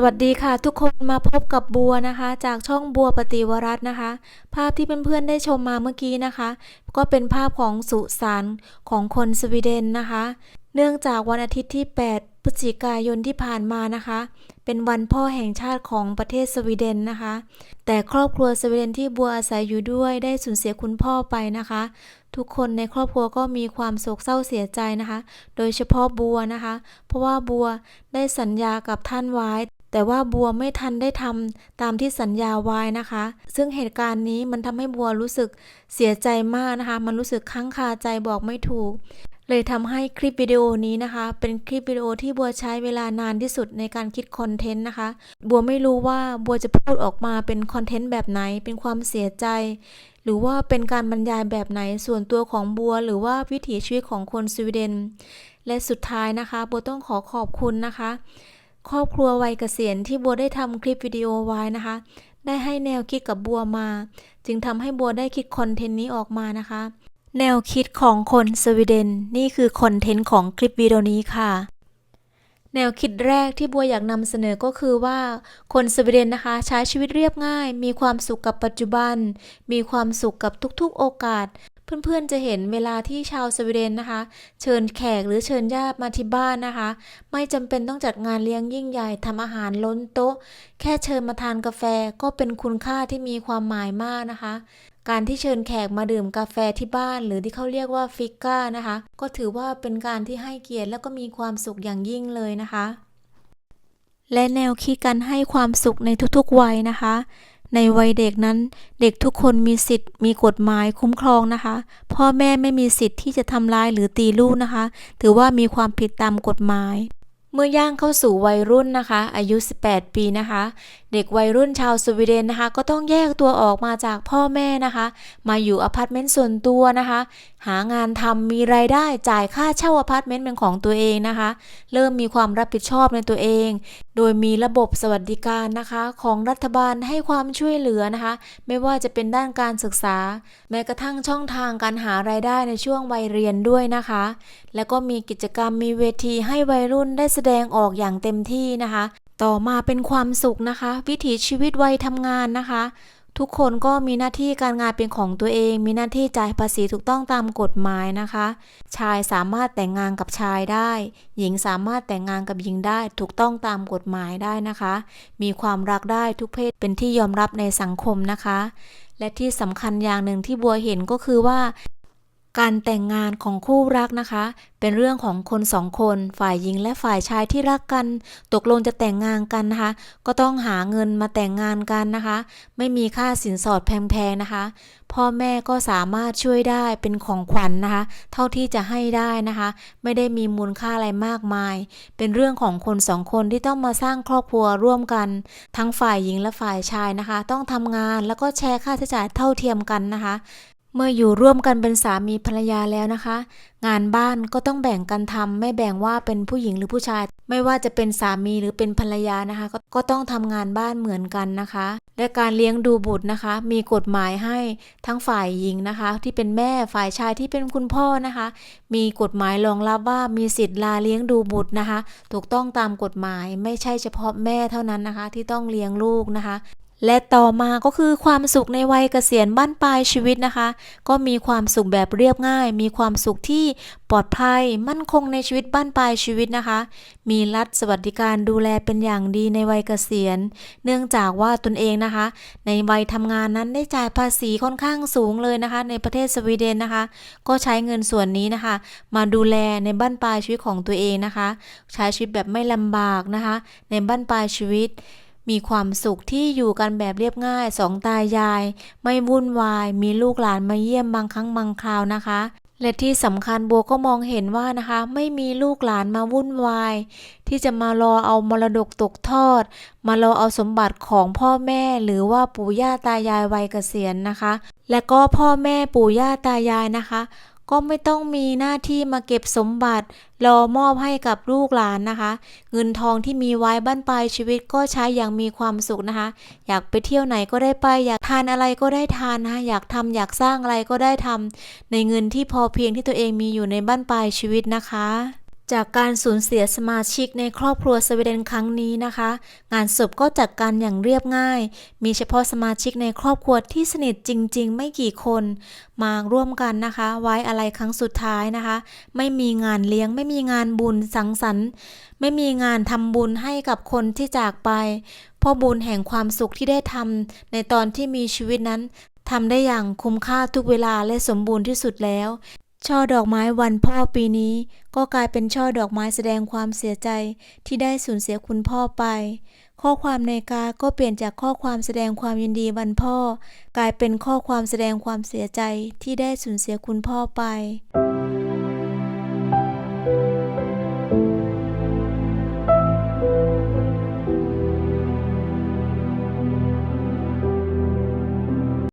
สวัสดีค่ะทุกคนมาพบกับบัวนะคะ จากช่องบัวปฏิวรัตน์นะคะ ภาพที่เพื่อนๆได้ชมมาเมื่อกี้นะคะ ก็เป็นภาพของสุสานของคนสวีเดนนะคะ เนื่องจากวันอาทิตย์ที่ 8 พฤศจิกายนที่ผ่านมานะคะ เป็นวันพ่อแห่งชาติของประเทศสวีเดนนะคะ แต่ครอบครัวสวีเดนที่บัวอาศัยอยู่ด้วยได้สูญเสียคุณพ่อไปนะคะ ทุกคนในครอบครัวก็มีความโศกเศร้าเสียใจนะคะ โดยเฉพาะบัวนะคะ เพราะว่าบัวได้สัญญากับท่านไว้ แต่ว่าบัวไม่ทันได้ทำตามที่สัญญาไว้นะคะ ซึ่งเหตุการณ์นี้มันทำให้บัวรู้สึกเสียใจมากนะคะ มันรู้สึกค้างคาใจบอกไม่ถูก เลยทำให้คลิปวิดีโอนี้นะคะ เป็นคลิปวิดีโอที่บัวใช้เวลานานที่สุดในการคิดคอนเทนต์นะคะ บัวไม่รู้ว่าบัวจะพูดออกมาเป็นคอนเทนต์แบบไหน เป็นความเสียใจ หรือว่าเป็นการบรรยายแบบไหนส่วนตัวของบัว หรือว่าวิถีชีวิตของคนสวีเดน และสุดท้ายนะคะ บัวต้องขอขอบคุณนะคะ ครอบครัววัยเกษียณที่บัวได้ทำคลิปวิดีโอไว้นะคะ ได้ให้แนวคิดกับบัวมา จึงทำให้บัวได้คิดคอนเทนต์นี้ออกมานะคะ แนวคิดของคนสวีเดนนี่คือคอนเทนต์ของคลิปวิดีโอนี้ค่ะ แนวคิดแรกที่บัวอยากนำเสนอก็คือว่าคนสวีเดนนะคะ ใช้ชีวิตเรียบง่าย มีความสุขกับปัจจุบัน มีความสุขกับทุกๆโอกาส เพื่อนๆจะเห็นเวลาที่ชาวสวีเดนนะคะ เชิญแขกหรือเชิญญาติมาที่บ้านนะคะ ไม่จำเป็นต้องจัดงานเลี้ยงยิ่งใหญ่ทำอาหารล้นโต๊ะ แค่เชิญมาทานกาแฟก็เป็นคุณค่าที่มีความหมายมากนะคะ การที่เชิญแขกมาดื่มกาแฟที่บ้าน หรือที่เขาเรียกว่าฟิกก้านะคะ ก็ถือว่าเป็นการที่ให้เกียรติและก็มีความสุขอย่างยิ่งเลยนะคะ และแนวคิดการให้ความสุขในทุกๆวัยนะคะ ในวัยเด็กนั้น เด็กทุกคนมีสิทธิ์ มีกฎหมายคุ้มครองนะคะ พ่อแม่ไม่มีสิทธิ์ที่จะทำร้ายหรือตีลูกนะคะ ถือว่ามีความผิดตามกฎหมาย เมื่อย่างเข้าสู่วัยรุ่นนะคะ อายุ 18 ปีนะคะเด็กวัยรุ่นชาวสวีเดนนะคะ ก็ต้องแยกตัวออกมาจากพ่อแม่นะคะ มาอยู่อพาร์ตเมนต์ส่วนตัวนะคะ หางานทำมีรายได้จ่ายค่าเช่าอพาร์ตเมนต์เป็นของตัวเองนะคะ เริ่มมีความรับผิดชอบในตัวเอง โดยมีระบบสวัสดิการนะคะ ของรัฐบาลให้ความช่วยเหลือนะคะ ไม่ว่าจะเป็นด้านการศึกษา แม้กระทั่งช่องทางการหารายได้ในช่วงวัยเรียนด้วยนะคะ แล้วก็มีกิจกรรมมีเวทีให้วัยรุ่นได้แสดงออกอย่างเต็มที่นะคะ ต่อมาเป็นความสุขนะคะ วิถีชีวิตวัยทำงานนะคะ ทุกคนก็มีหน้าที่การงานเป็นของตัวเอง มีหน้าที่จ่ายภาษีถูกต้องตามกฎหมายนะคะ ชายสามารถแต่งงานกับชายได้ หญิงสามารถแต่งงานกับหญิงได้ ถูกต้องตามกฎหมายได้นะคะ มีความรักได้ทุกเพศเป็นที่ยอมรับในสังคมนะคะ และที่สำคัญอย่างหนึ่งที่บัวเห็นก็คือว่า การแต่งงานของคู่รักนะคะ เป็นเรื่องของคนสองคนฝ่ายหญิงและฝ่ายชายที่รักกัน ตกลงจะแต่งงานกันนะคะ ก็ต้องหาเงินมาแต่งงานกันนะคะ ไม่มีค่าสินสอดแพงๆนะคะ พ่อแม่ก็สามารถช่วยได้เป็นของขวัญนนะคะ เท่าที่จะให้ได้นะคะ ไม่ได้มีมูลค่าอะไรมากมาย เป็นเรื่องของคนสองคนที่ต้องมาสร้างครอบครัวร่วมกัน ทั้งฝ่ายหญิงและฝ่ายชายนะคะ ต้องทำงานแล้วก็แชร์ค่าใช้จ่ายเท่าเทียมกันนะคะ เมื่ออยู่ร่วมกันเป็นสามีภรรยาแล้วนะคะ งานบ้านก็ต้องแบ่งกันทำไม่แบ่งว่าเป็นผู้หญิงหรือผู้ชาย ไม่ว่าจะเป็นสามีหรือเป็นภรรยานะคะก็ก็ต้องทำงานบ้านเหมือนกันนะคะ และการเลี้ยงดูบุตรนะคะ มีกฎหมายให้ทั้งฝ่ายหญิงนะคะ ที่เป็นแม่ฝ่ายชายที่เป็นคุณพ่อนะคะ มีกฎหมายรองรับว่ามีสิทธิ์ลาเลี้ยงดูบุตรนะคะ ถูกต้องตามกฎหมายไม่ใช่เฉพาะแม่เท่านั้นนะคะ ที่ต้องเลี้ยงลูกนะคะ และต่อมาก็คือความสุขในวัยเกษียณบ้านปลายชีวิตนะคะ ก็มีความสุขแบบเรียบง่าย มีความสุขที่ปลอดภัย มั่นคงในชีวิตบ้านปลายชีวิตนะคะ มีรัฐสวัสดิการดูแลเป็นอย่างดีในวัยเกษียณ เนื่องจากว่าตนเองนะคะ ในวัยทำงานนั้นได้จ่ายภาษีค่อนข้างสูงเลยนะคะ ในประเทศสวีเดนนะคะ ก็ใช้เงินส่วนนี้นะคะ มาดูแลในบ้านปลายชีวิตของตัวเองนะคะ ใช้ชีวิตแบบไม่ลำบากนะคะ ในบ้านปลายชีวิต มีความสุขที่อยู่กันแบบเรียบง่ายสองตายาย ไม่วุ่นวาย มีลูกหลานมาเยี่ยมบางครั้งบางคราวนะคะ และที่สำคัญบัวก็มองเห็นว่านะคะ ไม่มีลูกหลานมาวุ่นวาย ที่จะมารอเอามรดกตกทอด มารอเอาสมบัติของพ่อแม่หรือว่าปู่ย่าตายายวัยเกษียณนะคะ และก็พ่อแม่ปู่ย่าตายายนะคะ ก็ไม่ต้องมีหน้าที่มาเก็บสมบัติ รอมอบให้กับลูกหลานนะคะ เงินทองที่มีไว้บ้านปลายชีวิตก็ใช้อย่างมีความสุขนะคะ อยากไปเที่ยวไหนก็ได้ไป อยากทานอะไรก็ได้ทานนะคะอยากทำอยากสร้างอะไรก็ได้ทำในเงินที่พอเพียงที่ตัวเองมีอยู่ในบ้านปลายชีวิตนะคะ จากการสูญเสียสมาชิกในครอบครัวสวีเดนครั้งนี้นะคะ งานศพก็จัดการอย่างเรียบง่าย มีเฉพาะสมาชิกในครอบครัวที่สนิทจริง ๆ ไม่กี่คน มาร่วมกันนะคะ ไว้อะไรครั้งสุดท้ายนะคะ ไม่มีงานเลี้ยง ไม่มีงานบุญสังสรรค์ ไม่มีงานทำบุญให้กับคนที่จากไปเพราะบุญแห่งความสุขที่ได้ทำในตอนที่มีชีวิตนั้นทำได้อย่างคุ้มค่าทุกเวลาและสมบูรณ์ที่สุดแล้ว ช่อดอกไม้วันพ่อปีนี้ ก็กลายเป็นช่อดอกไม้แสดงความเสียใจที่ได้สูญเสียคุณพ่อไป ข้อความในกาก็เปลี่ยนจากข้อความแสดงความยินดีวันพ่อ กลายเป็นข้อความแสดงความเสียใจที่ได้สูญเสียคุณพ่อไป